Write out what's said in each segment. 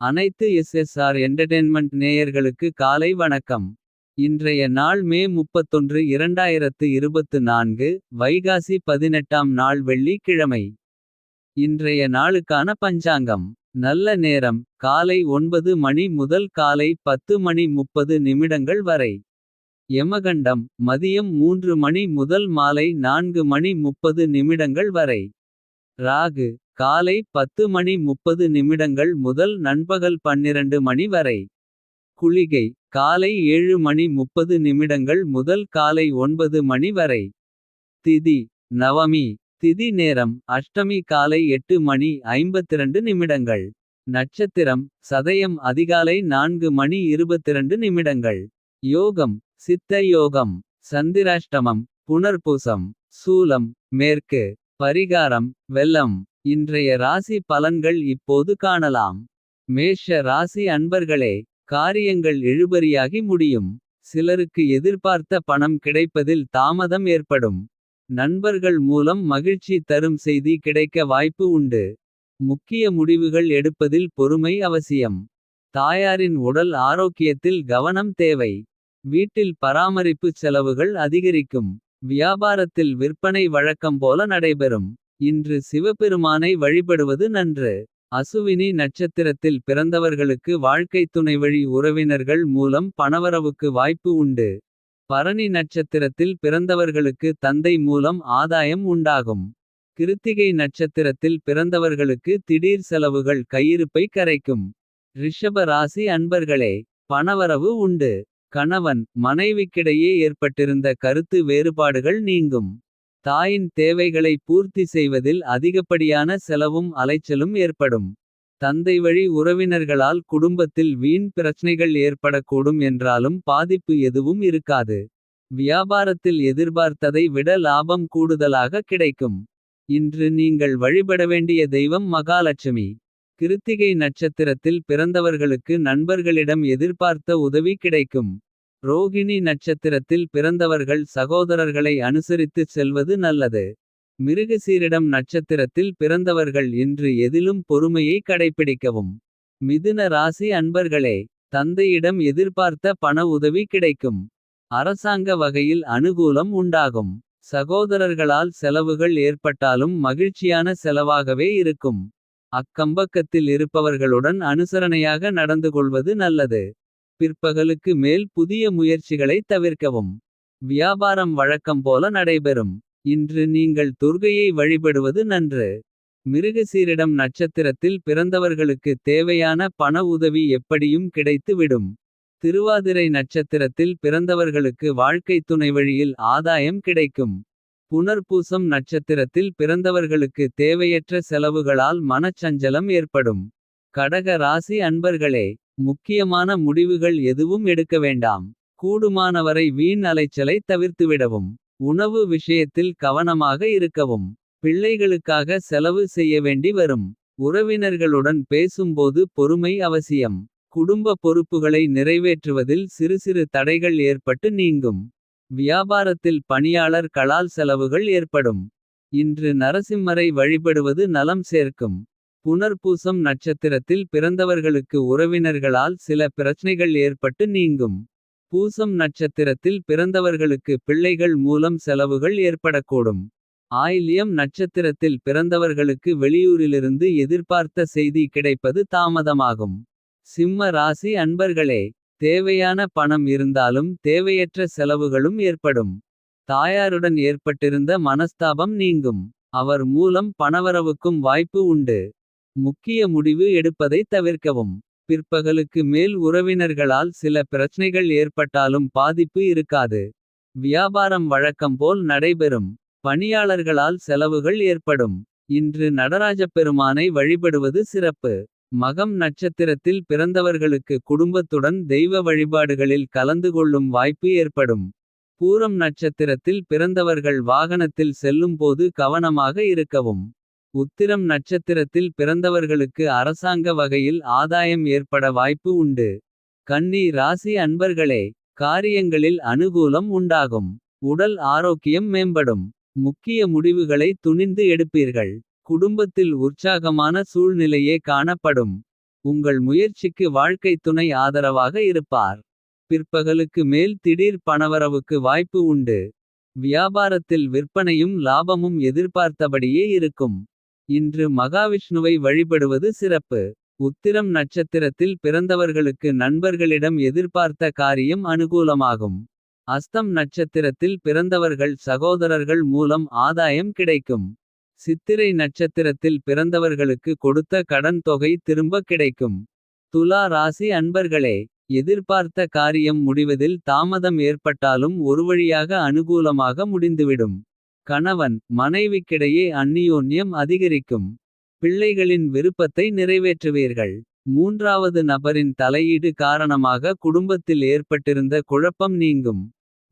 அனைத்து SSR entertainment நேயர்களுக்கு காலை வணக்கம். இன்றைய நாள் மே 31 2024 வைகாசி பதினெட்டாம் நாள் வெள்ளி கிழமை. இன்றைய நாளுக்கான பஞ்சாங்கம். நல்ல நேரம் காலை ஒன்பது மணி முதல் காலை 10 மணி 30 நிமிடங்கள் வரை. யமகண்டம் மதியம் மூன்று மணி முதல் மாலை நான்கு மணி 30 நிமிடங்கள் வரை. ராகு காலை 10 மணி 30 நிமிடங்கள் முதல் நண்பகல் 12 மணி வரை. குளிகை காலை ஏழு மணி 30 நிமிடங்கள் முதல் காலை ஒன்பது மணி வரை. திதி நவமி திதி நேரம் அஷ்டமி காலை எட்டு மணி 52 நிமிடங்கள். நட்சத்திரம் சதயம் அதிகாலை நான்கு மணி 22 நிமிடங்கள். யோகம் சித்த யோகம் சந்திராஷ்டமம் புனர்பூசம். சூலம் மேற்கு பரிகாரம் வெல்லம். இன்றைய ராசி பலன்கள் இப்போது காணலாம். மேஷ ராசி அன்பர்களே காரியங்கள் இழுபறியாகி முடியும். சிலருக்கு எதிர்பார்த்த பணம் கிடைப்பதில் தாமதம் ஏற்படும். நண்பர்கள் மூலம் மகிழ்ச்சி தரும் செய்தி கிடைக்க வாய்ப்பு உண்டு. முக்கிய முடிவுகள் எடுப்பதில் பொறுமை அவசியம். தாயாரின் உடல் ஆரோக்கியத்தில் கவனம் தேவை. வீட்டில் பராமரிப்பு செலவுகள் அதிகரிக்கும். வியாபாரத்தில் விற்பனை வழக்கம் போல நடைபெறும். இன்று சிவபெருமானை வழிபடுவது நன்று. அசுவினி நட்சத்திரத்தில் பிறந்தவர்களுக்கு வாழ்க்கைத் துணைவழி உறவினர்கள் மூலம் பணவரவுக்கு வாய்ப்பு உண்டு. பரணி நட்சத்திரத்தில் பிறந்தவர்களுக்கு தந்தை மூலம் ஆதாயம் உண்டாகும். கிருத்திகை நட்சத்திரத்தில் பிறந்தவர்களுக்கு திடீர் செலவுகள் கையிருப்பை கரைக்கும். ரிஷப ராசி அன்பர்களே பணவரவு உண்டு. கணவன் மனைவிக்கிடையே ஏற்பட்டிருந்த கருத்து வேறுபாடுகள் நீங்கும். தாயின் தேவைகளை பூர்த்தி செய்வதில் அதிகப்படியான செலவும் அலைச்சலும் ஏற்படும். தந்தை வழி உறவினர்களால் குடும்பத்தில் வீண் பிரச்சனைகள் ஏற்படக்கூடும் என்றாலும் பாதிப்பு எதுவும் இருக்காது. வியாபாரத்தில் எதிர்பார்த்ததை விட லாபம் கூடுதலாக கிடைக்கும். இன்று நீங்கள் வழிபட வேண்டிய தெய்வம் மகாலட்சுமி. கிருத்திகை நட்சத்திரத்தில் பிறந்தவர்களுக்கு நண்பர்களிடம் எதிர்பார்த்த உதவி கிடைக்கும். ரோகிணி நட்சத்திரத்தில் பிறந்தவர்கள் சகோதரர்களை அனுசரித்துச் செல்வது நல்லது. மிருகசீரிடம் நட்சத்திரத்தில் பிறந்தவர்கள் இன்று எதிலும் பொறுமையை கடைப்பிடிக்கவும். மிதுன ராசி அன்பர்களே தந்தையிடம் எதிர்பார்த்த பண உதவி கிடைக்கும். அரசாங்க வகையில் அனுகூலம் உண்டாகும். சகோதரர்களால் செலவுகள் ஏற்பட்டாலும் மகிழ்ச்சியான செலவாகவே இருக்கும். அக்கம்பக்கத்தில் இருப்பவர்களுடன் அனுசரணையாக நடந்து கொள்வது நல்லது. பிற்பகலுக்கு மேல் புதிய முயற்சிகளை தவிர்க்கவும். வியாபாரம் வழக்கம் போல நடைபெறும். இன்று நீங்கள் துர்கையை வழிபடுவது நன்று. மிருகசீரிடம் நட்சத்திரத்தில் பிறந்தவர்களுக்கு தேவையான பண உதவி எப்படியும் கிடைத்து விடும். திருவாதிரை நட்சத்திரத்தில் பிறந்தவர்களுக்கு வாழ்க்கைத் துணைவழியில் ஆதாயம் கிடைக்கும். புனர்பூசம் நட்சத்திரத்தில் பிறந்தவர்களுக்கு தேவையற்ற செலவுகளால் மனச்சஞ்சலம் ஏற்படும். கடக ராசி அன்பர்களே முக்கியமான முடிவுகள் எதுவும் எடுக்க வேண்டாம். கூடுமானவரை வீண் அலைச்சலை தவிர்த்துவிடவும். உணவு விஷயத்தில் கவனமாக இருக்கவும். பிள்ளைகளுக்காக செலவு செய்ய வேண்டி வரும். உறவினர்களுடன் பேசும்போது பொறுமை அவசியம். குடும்ப பொறுப்புகளை நிறைவேற்றுவதில் சிறு சிறு தடைகள் ஏற்பட்டு நீங்கும். வியாபாரத்தில் பணியாளர் களால் செலவுகள் ஏற்படும். இன்று நரசிம்மரை வழிபடுவது நலம் சேர்க்கும். புனர்பூசம் நட்சத்திரத்தில் பிறந்தவர்களுக்கு உறவினர்களால் சில பிரச்சனைகள் ஏற்பட்டு நீங்கும். பூசம் நட்சத்திரத்தில் பிறந்தவர்களுக்கு பிள்ளைகள் மூலம் செலவுகள் ஏற்படக்கூடும். ஆயில்யம் நட்சத்திரத்தில் பிறந்தவர்களுக்கு வெளியூரிலிருந்து எதிர்பார்த்த செய்தி கிடைப்பது தாமதமாகும். சிம்ம ராசி அன்பர்களே தேவையான பணம் இருந்தாலும் தேவையற்ற செலவுகளும் ஏற்படும். தாயாருடன் ஏற்பட்டிருந்த மனஸ்தாபம் நீங்கும். அவர் மூலம் பணவரவுக்கும் வாய்ப்பு உண்டு. முக்கிய முடிவு எடுப்பதை தவிர்க்கவும். பிற்பகலுக்கு மேல் உறவினர்களால் சில பிரச்சனைகள் ஏற்பட்டாலும் பாதிப்பு இருக்காது. வியாபாரம் வழக்கம் போல் நடைபெறும். பணியாளர்களால் செலவுகள் ஏற்படும். இன்று நடராஜப்பெருமானை வழிபடுவது சிறப்பு. மகம் நட்சத்திரத்தில் பிறந்தவர்களுக்கு குடும்பத்துடன் தெய்வ வழிபாடுகளில் கலந்து கொள்ளும் வாய்ப்பு ஏற்படும். பூரம் நட்சத்திரத்தில் பிறந்தவர்கள் வாகனத்தில் செல்லும்போது கவனமாக இருக்கவும். உத்திரம் நட்சத்திரத்தில் பிறந்தவர்களுக்கு அரசாங்க வகையில் ஆதாயம் ஏற்பட வாய்ப்பு உண்டு. கன்னி ராசி அன்பர்களே காரியங்களில் அனுகூலம் உண்டாகும். உடல் ஆரோக்கியம் மேம்படும். முக்கிய முடிவுகளை துணிந்து எடுப்பீர்கள். குடும்பத்தில் உற்சாகமான சூழ்நிலையே காணப்படும். உங்கள் முயற்சிக்கு வாழ்க்கைத் துணை ஆதரவாக இருப்பார். பிற்பகலுக்கு மேல் திடீர் பணவரவுக்கு வாய்ப்பு உண்டு. வியாபாரத்தில் விற்பனையும் லாபமும் எதிர்பார்த்தபடியே இருக்கும். இன்று மகாவிஷ்ணுவை வழிபடுவது சிறப்பு. உத்திரம் நட்சத்திரத்தில் பிறந்தவர்களுக்கு நண்பர்களிடம் எதிர்பார்த்த காரியம் அனுகூலமாகும். அஸ்தம் நட்சத்திரத்தில் பிறந்தவர்கள் சகோதரர்கள் மூலம் ஆதாயம் கிடைக்கும். சித்திரை நட்சத்திரத்தில் பிறந்தவர்களுக்கு கொடுத்த கடன் தொகை திரும்ப கிடைக்கும். துலா ராசி அன்பர்களே எதிர்பார்த்த காரியம் முடிவதில் தாமதம் ஏற்பட்டாலும் ஒருவழியாக அனுகூலமாக முடிந்துவிடும். கணவன் மனைவிக்கிடையே அந்நியோன்யம் அதிகரிக்கும். பிள்ளைகளின் விருப்பத்தை நிறைவேற்றுவீர்கள். மூன்றாவது நபரின் தலையீடு காரணமாக குடும்பத்தில் ஏற்பட்டிருந்த குழப்பம் நீங்கும்.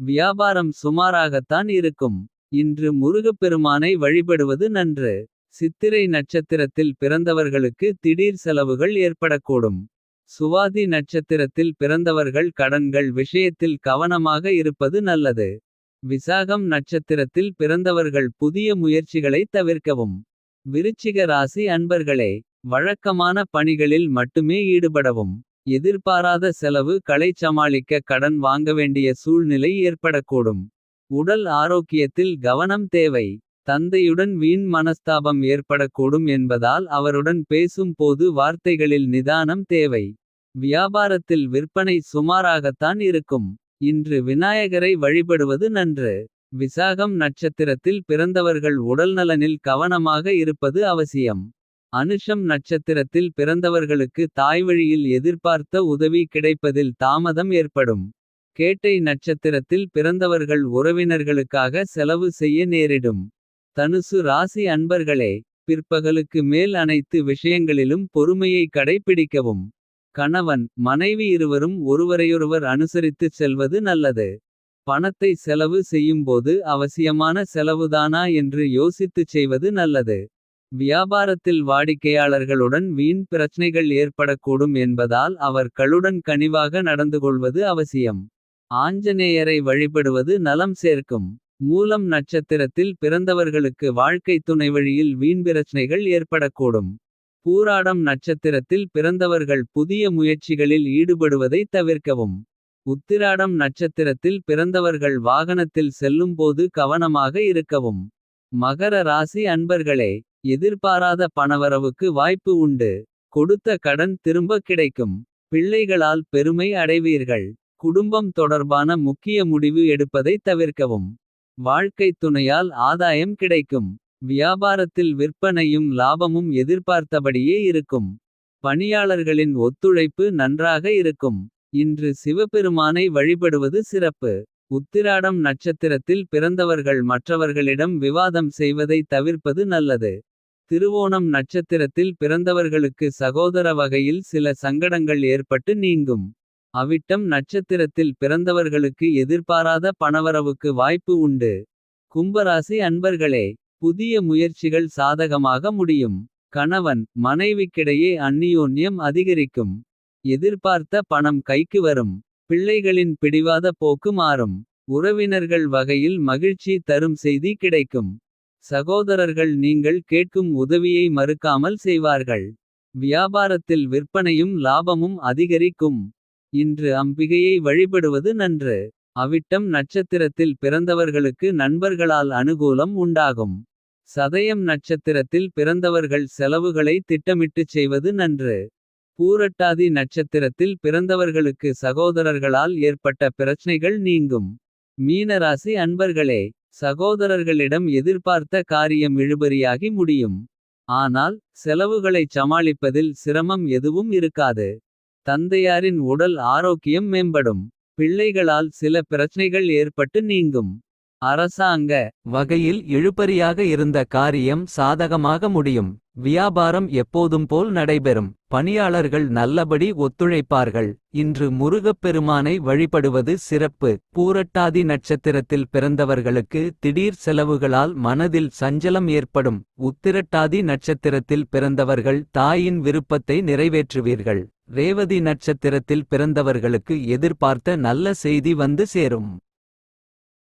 வியாபாரம் சுமாராகத்தான் இருக்கும். இன்று முருகப்பெருமானை வழிபடுவது நன்று. சித்திரை நட்சத்திரத்தில் பிறந்தவர்களுக்கு திடீர் செலவுகள் ஏற்படக்கூடும். சுவாதி நட்சத்திரத்தில் பிறந்தவர்கள் கடன்கள் விஷயத்தில் கவனமாக இருப்பது நல்லது. விசாகம் நட்சத்திரத்தில் பிறந்தவர்கள் புதிய முயற்சிகளை தவிர்க்கவும். விருச்சிக ராசி அன்பர்களே வழக்கமான பணிகளில் மட்டுமே ஈடுபடவும். எதிர்பாராத செலவு களை சமாளிக்க கடன் வாங்க வேண்டிய சூழ்நிலை ஏற்படக்கூடும். உடல் ஆரோக்கியத்தில் கவனம் தேவை. தந்தையுடன் வீண் மனஸ்தாபம் ஏற்படக்கூடும் என்பதால் அவருடன் பேசும் போது வார்த்தைகளில் நிதானம் தேவை. வியாபாரத்தில் விற்பனை சுமாராகத்தான் இருக்கும். இன்று விநாயகரை வழிபடுவது நன்று. விசாகம் நட்சத்திரத்தில் பிறந்தவர்கள் உடல்நலனில் கவனமாக இருப்பது அவசியம். அனுஷம் நட்சத்திரத்தில் பிறந்தவர்களுக்கு தாய்வழியில் எதிர்பார்த்த உதவி கிடைப்பதில் தாமதம் ஏற்படும். கேட்டை நட்சத்திரத்தில் பிறந்தவர்கள் உறவினர்களுக்காக செலவு செய்ய நேரிடும். தனுசு ராசி அன்பர்களே பிற்பகலுக்கு மேல் அனைத்து விஷயங்களிலும் பொறுமையை கடைப்பிடிக்கவும். கணவன் மனைவி இருவரும் ஒருவரையொருவர் அனுசரித்துச் செல்வது நல்லது. பணத்தை செலவு செய்யும்போது அவசியமான செலவுதானா என்று யோசித்துச் செய்வது நல்லது. வியாபாரத்தில் வாடிக்கையாளர்களுடன் வீண் பிரச்சனைகள் ஏற்படக்கூடும் என்பதால் அவர்களுடன் கனிவாக நடந்துகொள்வது அவசியம். ஆஞ்சநேயரை வழிபடுவது நலம் சேர்க்கும். மூலம் நட்சத்திரத்தில் பிறந்தவர்களுக்கு வாழ்க்கைத் துணை வழியில் வீண்பிரச்சனைகள் ஏற்படக்கூடும். பூராடம் நட்சத்திரத்தில் பிறந்தவர்கள் புதிய முயற்சிகளில் ஈடுபடுவதை தவிர்க்கவும். உத்திராடம் நட்சத்திரத்தில் பிறந்தவர்கள் வாகனத்தில் செல்லும்போது கவனமாக இருக்கவும். மகர ராசி அன்பர்களே எதிர்பாராத பணவரவுக்கு வாய்ப்பு உண்டு. கொடுத்த கடன் திரும்ப கிடைக்கும். பிள்ளைகளால் பெருமை அடைவீர்கள். குடும்பம் தொடர்பான முக்கிய முடிவு எடுப்பதை தவிர்க்கவும். வாழ்க்கைத் துணையால் ஆதாயம் கிடைக்கும். வியாபாரத்தில் விற்பனையும் லாபமும் எதிர்பார்த்தபடியே இருக்கும். பணியாளர்களின் ஒத்துழைப்பு நன்றாக இருக்கும். இன்று சிவபெருமானை வழிபடுவது சிறப்பு. உத்திராடம் நட்சத்திரத்தில் பிறந்தவர்கள் மற்றவர்களிடம் விவாதம் செய்வதை தவிர்ப்பது நல்லது. திருவோணம் நட்சத்திரத்தில் பிறந்தவர்களுக்கு சகோதர வகையில் சில சங்கடங்கள் ஏற்பட்டு நீங்கும். அவிட்டம் நட்சத்திரத்தில் பிறந்தவர்களுக்கு எதிர்பாராத பணவரவுக்கு வாய்ப்பு உண்டு. கும்பராசி அன்பர்களே புதிய முயற்சிகள் சாதகமாக முடியும். கணவன் மனைவிக்கிடையே அந்நியோன்யம் அதிகரிக்கும். எதிர்பார்த்த பணம் கைக்கு வரும். பிள்ளைகளின் பிடிவாத போக்கு மாறும். உறவினர்கள் வகையில் மகிழ்ச்சி தரும் செய்தி கிடைக்கும். சகோதரர்கள் நீங்கள் கேட்கும் உதவியை மறுக்காமல் செய்வார்கள். வியாபாரத்தில் விற்பனையும் லாபமும் அதிகரிக்கும். இன்று அம்பிகையை வழிபடுவது நன்று. அவிட்டம் நட்சத்திரத்தில் பிறந்தவர்களுக்கு நண்பர்களால் அனுகூலம் உண்டாகும். சதயம் நட்சத்திரத்தில் பிறந்தவர்கள் செலவுகளை திட்டமிட்டுச் செய்வது நன்று. பூரட்டாதி நட்சத்திரத்தில் பிறந்தவர்களுக்கு சகோதரர்களால் ஏற்பட்ட பிரச்சனைகள் நீங்கும். மீனராசி அன்பர்களே சகோதரர்களிடம் எதிர்பார்த்த காரியம் இழுபறியாகி முடியும். ஆனால் செலவுகளை சமாளிப்பதில் சிரமம் எதுவும் இருக்காது. தந்தையாரின் உடல் ஆரோக்கியம் மேம்படும். பிள்ளைகளால் சில பிரச்சனைகள் ஏற்பட்டு நீங்கும். அரசாங்க வகையில் இழுபறியாக இருந்த காரியம் சாதகமாக முடியும். வியாபாரம் எப்போதும் போல் நடைபெறும். பணியாளர்கள் நல்லபடி ஒத்துழைப்பார்கள். இன்று முருகப்பெருமானை வழிபடுவது சிறப்பு. பூரட்டாதி நட்சத்திரத்தில் பிறந்தவர்களுக்கு திடீர் செலவுகளால் மனதில் சஞ்சலம் ஏற்படும். உத்திரட்டாதி நட்சத்திரத்தில் பிறந்தவர்கள் தாயின் விருப்பத்தை நிறைவேற்றுவீர்கள். ரேவதி நட்சத்திரத்தில் பிறந்தவர்களுக்கு எதிர்பார்த்த நல்ல செய்தி வந்து சேரும்.